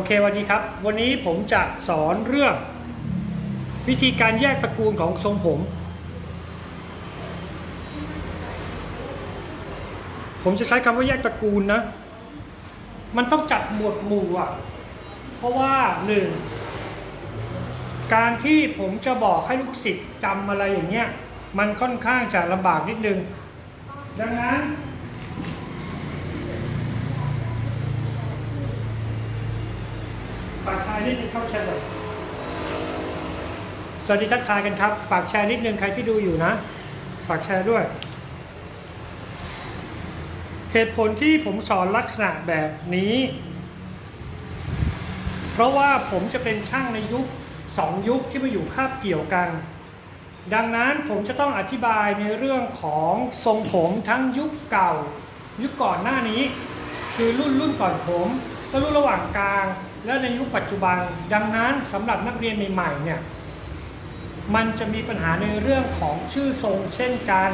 อเควันนี้ครับ วันนี้ผมจะสอนเรื่อง วิธีการแยกตระกูลของทรงผม ผมจะใช้คำว่าแยกตระกูลนะ มันต้องจัดหมวดหมู่อะ เพราะว่าหนึ่งการที่ผมจะบอกให้ลูกศิษย์จำอะไรอย่างเงี้ย มันค่อนข้างจะลำบากนิดนึง ดังนั้น ฝากแช ร์นิดนึงเข้าแชร์เลยสวัสดีทักทายกันครับ ฝากแชร์นิดนึงใครที่ดูอยู่นะ ฝากแชร์ด้วย เหตุผลที่ผมสอนลักษณะแบบนี้ เพราะว่าผมจะเป็นช่างในยุคสองยุคที่มาอยู่คาบเกี่ยวกัน ดังนั้นผมจะต้องอธิบายในเรื่องของทรงผมทั้งยุคเก่า ยุคก่อนหน้านี้ คือรุ่นรุ่นก่อนผมและรุ่นระหว่างกลาง และในยุคปัจจุบันดังนั้นสำหรับนักเรียนใหม่ๆเนี่ยมันจะมีปัญหาในเรื่องของชื่อทรงเช่นกัน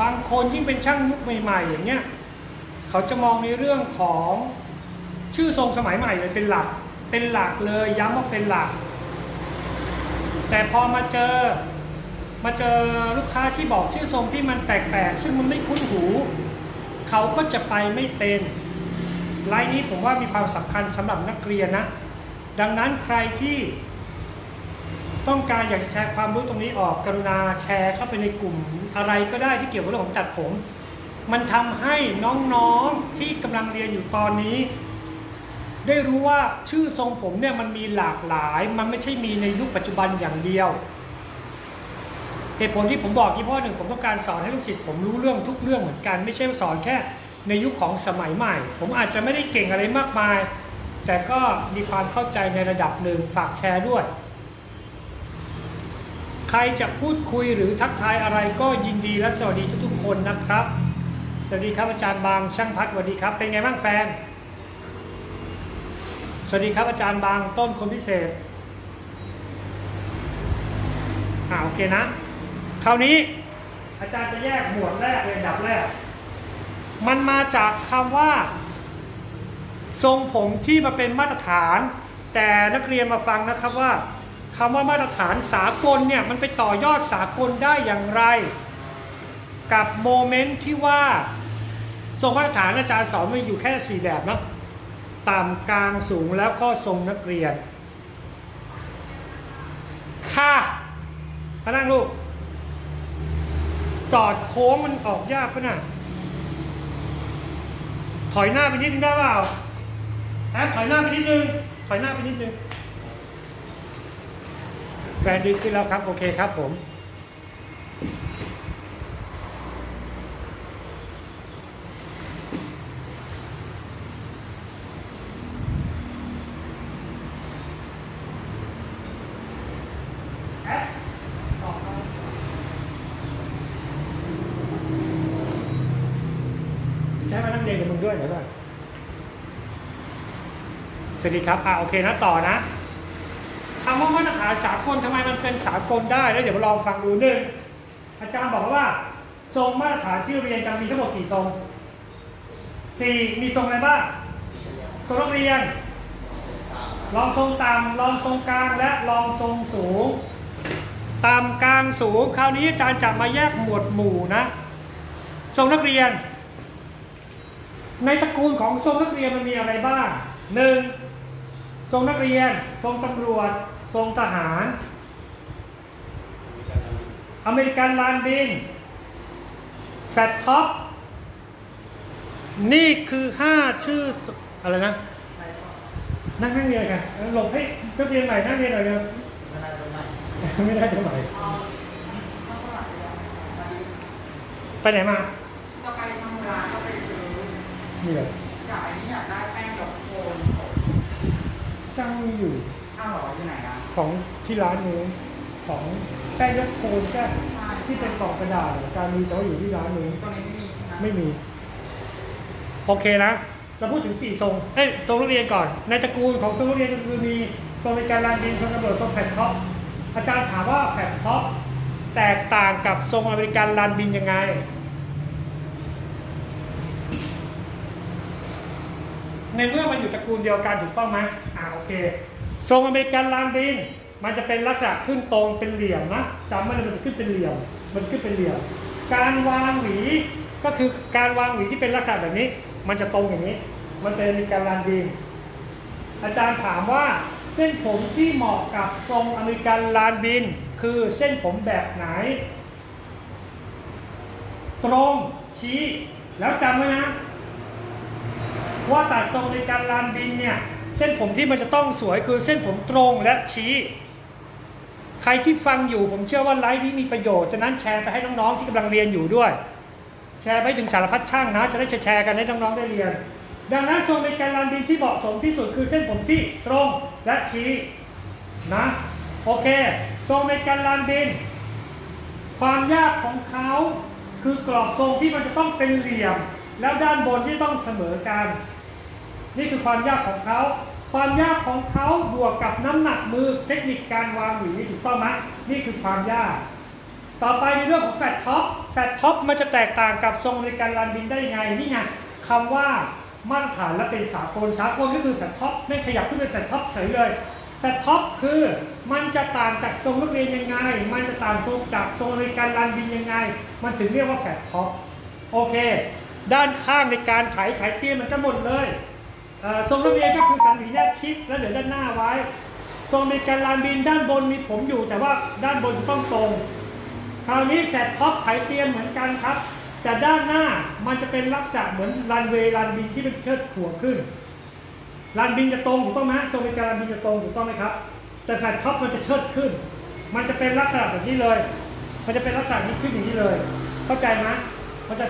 บางคนยิ่งเป็นช่างยุคใหม่ ๆ อย่างเงี้ยเขาจะมองในเรื่องของชื่อทรงสมัยใหม่เลยเป็นหลัก เป็นหลักเลยย้ำว่าเป็นหลัก แต่พอมาเจอมาเจอลูกค้าที่บอกชื่อทรงที่มันแปลกๆซึ่งมันไม่คุ้นหู เขาก็จะไปไม่เป็น ไลน์นี้ผมว่ามีความสำคัญสำหรับนักเรียนนะ ดังนั้นใครที่ต้องการอยากจะแชร์ความรู้ตรงนี้ออกกรุณาแชร์เข้าไปในกลุ่มอะไรก็ได้ที่เกี่ยวกับเรื่องของตัดผม มันทำให้น้องๆที่กำลังเรียนอยู่ตอนนี้ ได้รู้ว่าชื่อทรงผมเนี่ยมันมีหลากหลาย มันไม่ใช่มีในยุคปัจจุบันอย่างเดียวเหตุผลที่ผมบอกยี่พ่อหนึ่งผมต้องการสอนให้ลูกศิษย์ผมรู้เรื่องทุกเรื่องเหมือนกัน ไม่ใช่สอนแค่ ในยุคของสมัยใหม่ ผมอาจจะไม่ได้เก่งอะไรมากมาย แต่ก็มีความเข้าใจในระดับหนึ่งฝากแชร์ด้วย ใครจะพูดคุยหรือทักทายอะไรก็ยินดีและสวัสดีทุกๆคนนะครับ สวัสดีครับอาจารย์บางช่างพัดสวัสดีครับ เป็นไงบ้างแฟน สวัสดีครับอาจารย์บางต้นคนพิเศษอ่าโอเคนะ คราวนี้อาจารย์จะแยกหมวดแรกเลยดับแรก มันมาจากคำว่า ทรงผมที่มาเป็นมาตรฐาน แต่นักเรียนมาฟังนะครับว่าคำว่ามาตรฐานสากลเนี่ยมันไปต่อยอดสากลได้อย่างไร กับโมเมนต์ที่ว่าทรงมาตรฐานอาจารย์สอนมาอยู่แค่สี่แบบเนาะต่ำกลางสูงแล้วก็ทรงนักเรียน ค่ะมานั่งลูก จอดโค้งมันออกยากปะน่ะ ถอยหน้าไปนิดนึงได้เปล่าแอปถอยหน้าไปนิดนึง ถอยหน้าไปนิดนึงแฟนดีขึ้นแล้วครับ โอเคครับผม แอปออกมาใช้มานั่งเรียนกับมึง ด้วยเดี๋ยวก่อนสวัสดีครับ อ่าโอเคนะต่อนะคำว่ามาตรฐานสากลทำไมมันเป็นสากลได้ แล้วเดี๋ยวมาลองฟังดูหนึ่งอาจารย์บอกว่า ทรงมาตรฐานที่เรียนกันมีทั้งหมดกี่ทรงสี่มีทรงอะไรบ้างทรงนักเรียน ลองทรงต่ำลองทรงกลางและลองทรงสูงต่ำกลางสูง คราวนี้อาจารย์จะมาแยกหมวดหมู่นะ ทรงนักเรียน ในตระกูลของทรงนักเรียนมันมีอะไรบ้างหนึ่งทรงนักเรียน ทรงตำรวจ ทรงทหาร อเมริกันลานบินแฟตท็อป นี่คือห้าชื่อ อะไรนะ นั่งนั่งเรียนกันหลบให้นักเรียนใหม่นั่งเรียนหน่อยเร็วไม่ได้เท่าไหร่ไปไหนมา จะไปทำร้านก็ไปซื้อ นี่เลยอยากไอ้นี่อยากได้แป้งดอกโคนช่างมีอยู่อ้าวเหรออยู่ไหนอะของที่ร้านนู้นของแป้งยกโคนแค่ที่เป็นกล่องกระดาษการมีแต่ว่าอยู่ที่ร้านนู้นตรงนี้ไม่มีใช่ไหมไม่มี โอเคนะเราพูดถึงสี่ทรงเอ้ยทรงนักเรียนก่อน ในตระกูลของทรงนักเรียนก็คือมีทรงในการลานดินทรงตำรวจทรงแผ่นท็อปอาจารย์ถามว่าแผ่นท็อปแตกต่างกับทรงอเมริกันลานบินยังไง ในเมื่อมันอยู่ตระกูลเดียวกันถูกต้องไหมอ่าโอเคทรงอเมริกันลานบิน มันจะเป็นลักษณะขึ้นตรงเป็นเหลี่ยมนะจำไว้เลยมันจะขึ้นเป็นเหลี่ยม มันจะขึ้นเป็นเหลี่ยม การวางหวีก็คือการวางหวีที่เป็นลักษณะแบบนี้ มันจะตรงอย่างนี้ มันเป็นอเมริกันลานบิน อาจารย์ถามว่าเส้นผมที่เหมาะกับทรงอเมริกันลานบิน คือเส้นผมแบบไหน ตรงชี้แล้วจำไว้นะ ว่าตัดทรงในการลานบินเนี่ย เส้นผมที่มันจะต้องสวยคือเส้นผมตรงและชี้ ใครที่ฟังอยู่ผมเชื่อว่าไลฟ์นี้มีประโยชน์ฉะนั้นแชร์ไปให้น้องๆที่กำลังเรียนอยู่ด้วย แชร์ไปถึงสารพัดช่างนะ จะได้แชร์กันให้น้องๆได้เรียน ดังนั้นทรงในการลานบินที่เหมาะสมที่สุดคือเส้นผมที่ตรงและชี้นะโอเคทรงในการลานบิน ความยากของเขาคือกรอบทรงที่มันจะต้องเป็นเหลี่ยม แล้วด้านบนที่ต้องเสมอกัน นี่คือความยากของเขา ความยากของเขาบวกกับน้ำหนักมือเทคนิคการวางหวีถูกต้องไหมนี่คือความยาก ต่อไปในเรื่องของแฟตท็อปแฟตท็อปมันจะแตกต่างกับทรงในการรันบินได้ยังไงนี่ไงคำว่ามาตรฐานและเป็นสากลสากลก็คือแฟตท็อปไม่ขยับขึ้นเป็นแฟตท็อปเฉยเลยแฟตท็อปคือมันจะต่างจากทรงนักเรียนยังไง มันจะต่างทรงจากทรงในการรันบินยังไง มันถึงเรียกว่าแฟตท็อปโอเค ด้านข้างในการไถไถเตี้ยมันก็หมดเลยทรงนักเรียนก็คือสันหวีแนบชิดแล้วเหลือด้านหน้าไว้ ทรงในการลานบินด้านบนมีผมอยู่แต่ว่าด้านบนจะต้องตรง คราวนี้แสบท็อปไถเตียนเหมือนกันครับ แต่ด้านหน้ามันจะเป็นลักษณะเหมือนรันเวย์รันบินที่เป็นเชิดหัวขึ้นรันบินจะตรงถูกต้องไหมทรงในการรันบินจะตรงถูกต้องไหมครับ แต่แฟลตท็อปมันจะเชิดขึ้น มันจะเป็นลักษณะแบบนี้เลย มันจะเป็นลักษณะนี้ขึ้นอย่างนี้เลย เข้าใจไหมมันจะ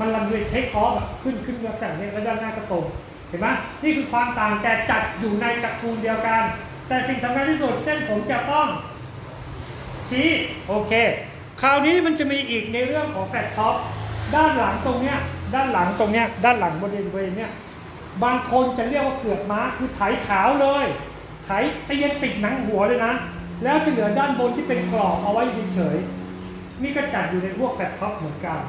มันรันเวย์เทคออฟอะขึ้นขึ้นลักษณะนี้แล้วด้านหน้าก็ตรงเห็นไหมนี่คือความต่างแต่จัดอยู่ในตระกูลเดียวกัน แต่สิ่งสำคัญที่สุดเส้นผมจะต้องชี้โอเค คราวนี้มันจะมีอีกในเรื่องของแฟลตท็อปด้านหลังตรงเนี้ยด้านหลังตรงเนี้ยด้านหลังบริเวณเนี้ยบางคนจะเรียกว่าเกือกม้าคือไถขาวเลยไถเตียนติดหนังหัวเลยนะ แล้วจะเหลือด้านบนที่เป็นกรอบเอาไว้เฉยๆนี่ก็จัดอยู่ในพวกแฟลตท็อปเหมือนกัน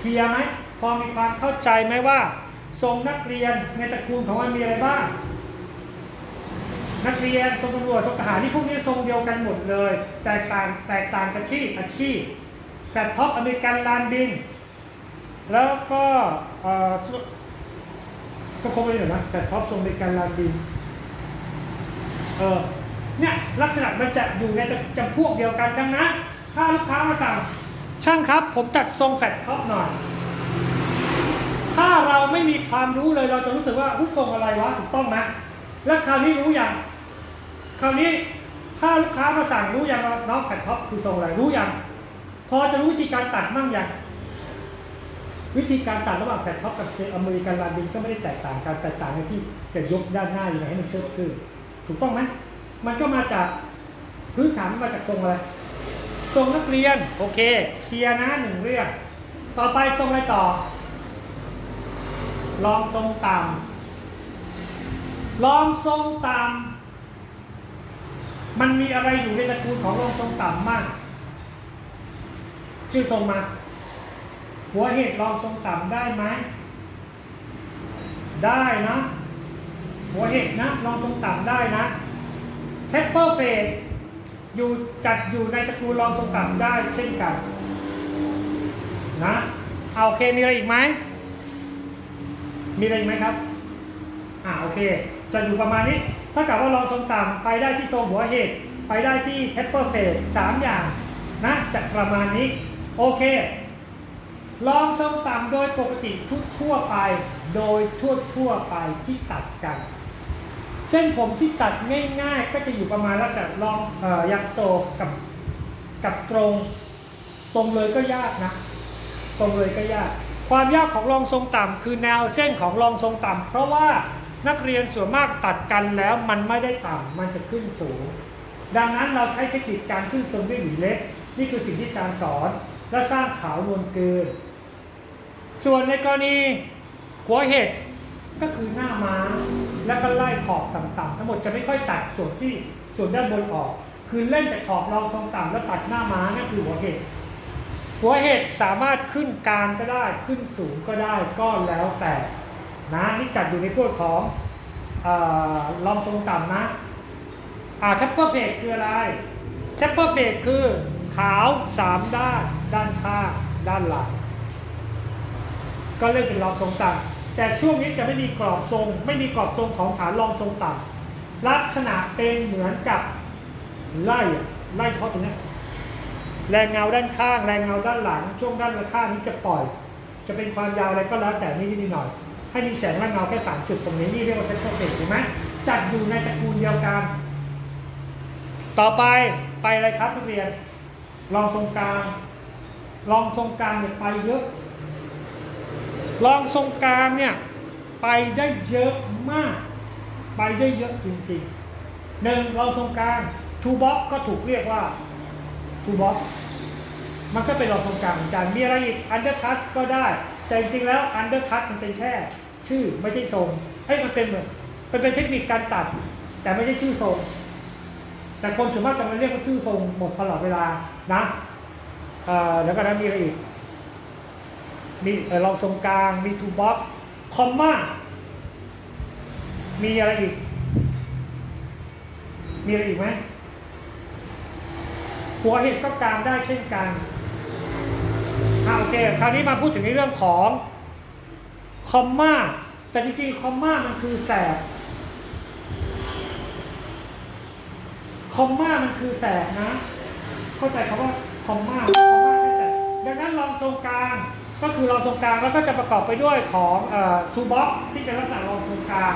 เคลียร์ไหมพอมีความเข้าใจไหมว่าทรงนักเรียนในตระกูลของมันมีอะไรบ้าง นักเรียนทรงตำรวจทรงทหารนี่พวกนี้ทรงเดียวกันหมดเลย แตกต่างแตกต่างกันที่อาชีพแฟลตท็อปอเมริกันลานบิน แล้วก็ก็คงไม่เหรอนะแฟลตท็อปทรงอเมริกันลานบินเออเนี่ยลักษณะมันจะอยู่ในจำพวกเดียวกันดังนั้นถ้าลูกค้ามาสั่ง ช่างครับผมตัดทรงแฟตท็อปหน่อย ถ้าเราไม่มีความรู้เลยเราจะรู้สึกว่าผู้ทรงอะไรวะถูกต้องไหมแล้วคราวนี้รู้อย่างคราวนี้ถ้าลูกค้ามาสั่งรู้อย่างว่าน้องแผ่นท็อปคือทรงอะไรรู้อย่างพอจะรู้วิธีการตัดมั่งอย่างวิธีการตัดระหว่างแผ่นท็อปกับอเมริกันลานดินก็ไม่ได้แตกต่างกันแตกต่างในที่จะยกด้านหน้ายังไงให้มันเชิดขึ้นถูกต้องไหมมันก็มาจากพื้นฐานมาจากทรงอะไร ทรงนักเรียน โอเค เคลียร์นะหนึ่งเรื่อง ต่อไปทรงอะไรต่อ ลองทรงต่ำลองทรงต่ำมันมีอะไรอยู่ในตระกูลของลองทรงต่ำมากชื่อทรงมา หัวเหตุลองทรงต่ำได้ไหมได้นะ หัวเหตุนะลองทรงต่ำได้นะเทปเปอร์เฟส อยู่จัดอยู่ในตระกูลลองทรงต่ำได้เช่นกันนะเอาโอเคมีอะไรอีกไหมมีอะไรอีกไหมครับอ่าโอเค จะอยู่ประมาณนี้ถ้ากับว่าลองทรงต่ำไปได้ที่ทรงหัวเหตุไปได้ที่เทปเปอร์เฟสสามอย่างนะจะประมาณนี้โอเคลองทรงต่ำโดยปกติทุกทั่วไป โดยทั่วทั่วไปที่ตัดกัน เส้นผมที่ตัดง่ายๆ ก็จะอยู่ประมาณลักษณะลองเอ่อยักโซกับกับตรง ตรงเลยก็ยากนะ ตรงเลยก็ยาก ความยากของรองทรงต่ำคือแนวเส้นของรองทรงต่ำเพราะว่านักเรียนส่วนมากตัดกันแล้วมันไม่ได้ต่ำมันจะขึ้นสูง ดังนั้นเราใช้เทคนิคการขึ้นทรงด้วยหวีเล็ก นี่คือสิ่งที่อาจารย์สอน และสร้างขาวนวลเกินส่วนในกรณีหัวเห็ดก็คือหน้าม้า แล้วก็ไล่ขอบต่ำๆทั้งหมดจะไม่ค่อยตัดส่วนที่ส่วนด้านบนออก คือเล่นแต่ขอบรองทรงต่ำแล้วตัดหน้าม้านั่นคือหัวเห็ดหัวเห็ดสามารถขึ้นกลางก็ได้ขึ้นสูงก็ได้ก็แล้วแต่นะนี่จัดอยู่ในพวกของเอ่อรองทรงต่ำนะอ่าทัพเปอร์เฟกคืออะไรทัพเปอร์เฟกคือขาวสามด้าน ด้านข้างด้านหลัง ก็เรียกเป็นรองทรงต่ำ แต่ช่วงนี้จะไม่มีกรอบทรง ไม่มีกรอบทรงของฐานรองทรงต่ำลักษณะเป็นเหมือนกับไล่ไล่เฉพาะตรงนี้แรงเงาด้านข้าง แรงเงาด้านหลัง ช่วงด้านข้างนี้จะปล่อย จะเป็นความยาวอะไรก็แล้วแต่นิดนิดหน่อย ให้มีแสงและเงาแค่สามจุดตรงนี้นี่เรียกว่าเป็นเพอร์เฟต์ถูกไหมจัดอยู่ในตระกูลเดียวกัน ต่อไปไปอะไรครับทุกเรียนลองทรงกลางลองทรงกลางเนี่ยไปเยอะ ลองทรงกลางเนี่ยไปได้เยอะมาก ไปได้เยอะจริงๆหนึ่งลองทรงกลางทูบ็อกก็ถูกเรียกว่าทูบ็อกมันก็เป็นรองทรงกลางเหมือนกันมีอะไรอีกอันเดอร์คัตก็ได้ แต่จริงๆแล้วอันเดอร์คัตมันเป็นแค่ชื่อไม่ใช่ทรงเอ้ยมันเป็นเหมือนมันเป็นเทคนิคการตัด แต่ไม่ใช่ชื่อทรง แต่คนส่วนมากจะมาเรียกว่าชื่อทรงหมดตลอดเวลานะเอ่อแล้วก็นั้นมีอะไรอีก มีเอ่อรองทรงกลาง มีทูบ็อกคอมมามีอะไรอีก มีอะไรอีกไหมหัวเห็ดก็กลางได้เช่นกันอ่าโอเค คราวนี้มาพูดถึงในเรื่องของคอมมาแต่จริงๆคอมมามันคือแสบคอมมามันคือแสบนะ เข้าใจคำว่าคอมมาคอมมาไม่แสบดังนั้นรองทรงกลาง ก็คือรองทรงกลางแล้วก็จะประกอบไปด้วยของทูบ็อกที่เป็นลักษณะรองทรงกลาง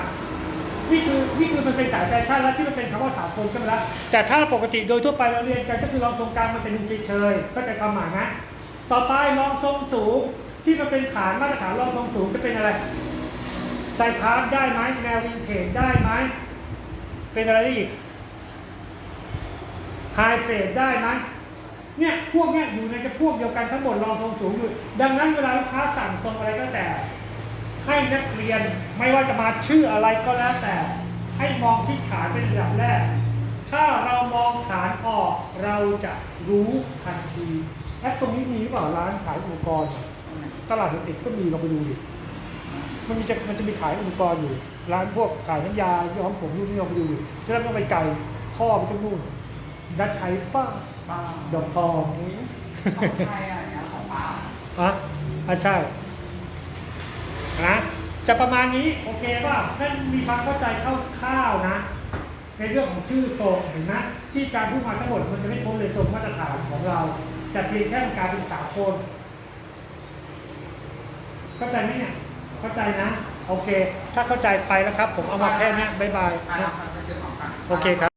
นี่คือนี่คือมันเป็นสายแฟชั่นแล้วที่มันเป็นคำว่าสากลใช่ไหมล่ะแต่ถ้าปกติโดยทั่วไปเราเรียนกันก็คือรองทรงกลางมันจะดูเฉยๆก็จะความหมายนะต่อไปรองทรงสูงที่มันเป็นฐานมาตรฐานรองทรงสูงจะเป็นอะไรไซคาร์ดได้ไหมแนววินเทจได้ไหมเป็นอะไรได้อีกไฮเฟดได้ไหม เนี่ยพวกเนี้ยอยู่ในจะพวกเดียวกันทั้งหมดรองทรงสูงอยู่ ดังนั้นเวลาลูกค้าสั่งทรงอะไรก็แต่ ให้นักเรียนไม่ว่าจะมาชื่ออะไรก็แล้วแต่ ให้มองที่ฐานเป็นอันดับแรก ถ้าเรามองฐานออกเราจะรู้ทันทีและตรงนี้มีหรือเปล่าร้านขายอุปกรณ์ ตลาดติดก็มีเราไปดูดิมันมีจะมันจะมีขายอุปกรณ์อยู่ ร้านพวกขายน้ำยาย้อมผมนู่นนี่เราไปดูดิจะได้ไม่ต้องไปไกลพ่อไปตรงนู่น ดัดไข่ป้าบ้าดอกทองของใครอะไรเงี้ยของป้าอะอะใช่นะจะประมาณนี้โอเคป่ะนั่นมีความเข้าใจคร่าวๆนะ ในเรื่องของชื่อทรงเห็นไหมที่อาจารย์พูดมาทั้งหมดมันจะไม่พ้นเลยทรงมาตรฐานของเรา แต่เพียงแค่มันกลารเป็นสากลเข้าใจไหมเนี่ยเข้าใจนะ โอเค ถ้าเข้าใจไปแล้วครับ ผมเอามาแค่เนี้ยบ๊ายบายอะนะเราไปซื้อของกันโอเคครับ